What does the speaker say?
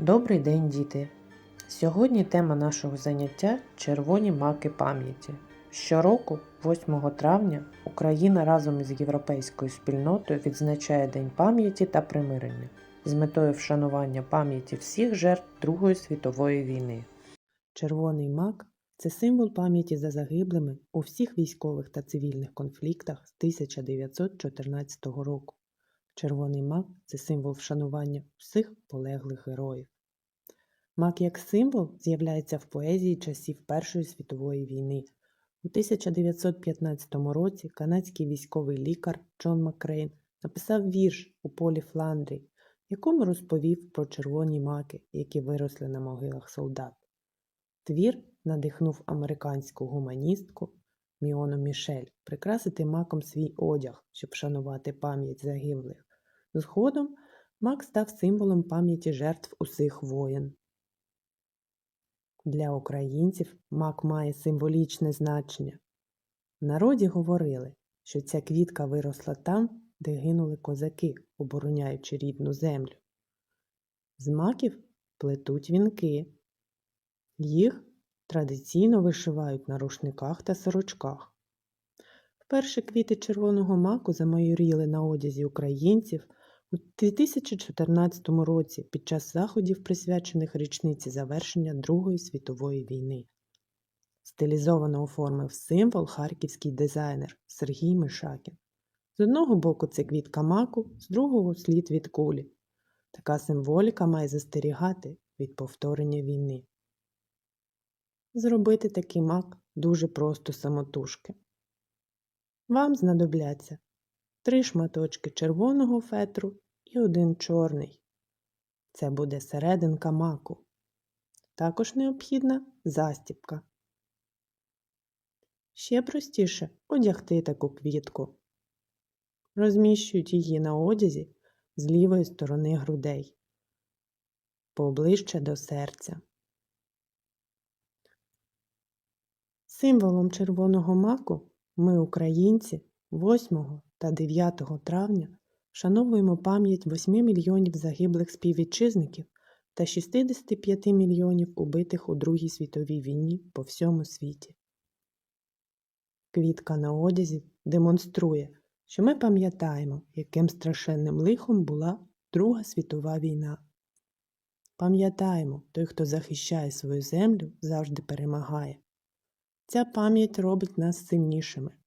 Добрий день, діти! Сьогодні тема нашого заняття червоні маки пам'яті. Щороку, 8 травня, Україна разом із європейською спільнотою відзначає День пам'яті та примирення з метою вшанування пам'яті всіх жертв Другої світової війни. Червоний мак це символ пам'яті за загиблими у всіх військових та цивільних конфліктах з 1914 року. Червоний мак це символ вшанування всіх полеглих героїв. Мак як символ з'являється в поезії часів Першої світової війни. У 1915 році канадський військовий лікар Джон Макрейн написав вірш у полі Фландрії, в якому розповів про червоні маки, які виросли на могилах солдат. Твір надихнув американську гуманістку Міону Мішель прикрасити маком свій одяг, щоб шанувати пам'ять загиблих. Згодом мак став символом пам'яті жертв усіх воєн. Для українців мак має символічне значення. В народі говорили, що ця квітка виросла там, де гинули козаки, обороняючи рідну землю. З маків плетуть вінки. Їх традиційно вишивають на рушниках та сорочках. Вперше квіти червоного маку замайоріли на одязі українців у 2014 році під час заходів, присвячених річниці завершення Другої світової війни. Стилізовано оформив символ харківський дизайнер Сергій Мишакін. З одного боку це квітка маку, з другого слід від кулі. Така символіка має застерігати від повторення війни. Зробити такий мак дуже просто самотужки. Вам знадобляться три шматочки червоного фетру і один чорний. Це буде серединка маку. Також необхідна застіпка. Ще простіше одягти таку квітку. Розміщують її на одязі з лівої сторони грудей, поближче до серця. Символом червоного маку ми, українці, 8 та 9 травня вшановуємо пам'ять 8 мільйонів загиблих співвітчизників та 65 мільйонів убитих у Другій світовій війні по всьому світі. Квітка на одязі демонструє, що ми пам'ятаємо, яким страшенним лихом була Друга світова війна. Пам'ятаємо, той, хто захищає свою землю, завжди перемагає. Ця пам'ять робить нас сильнішими.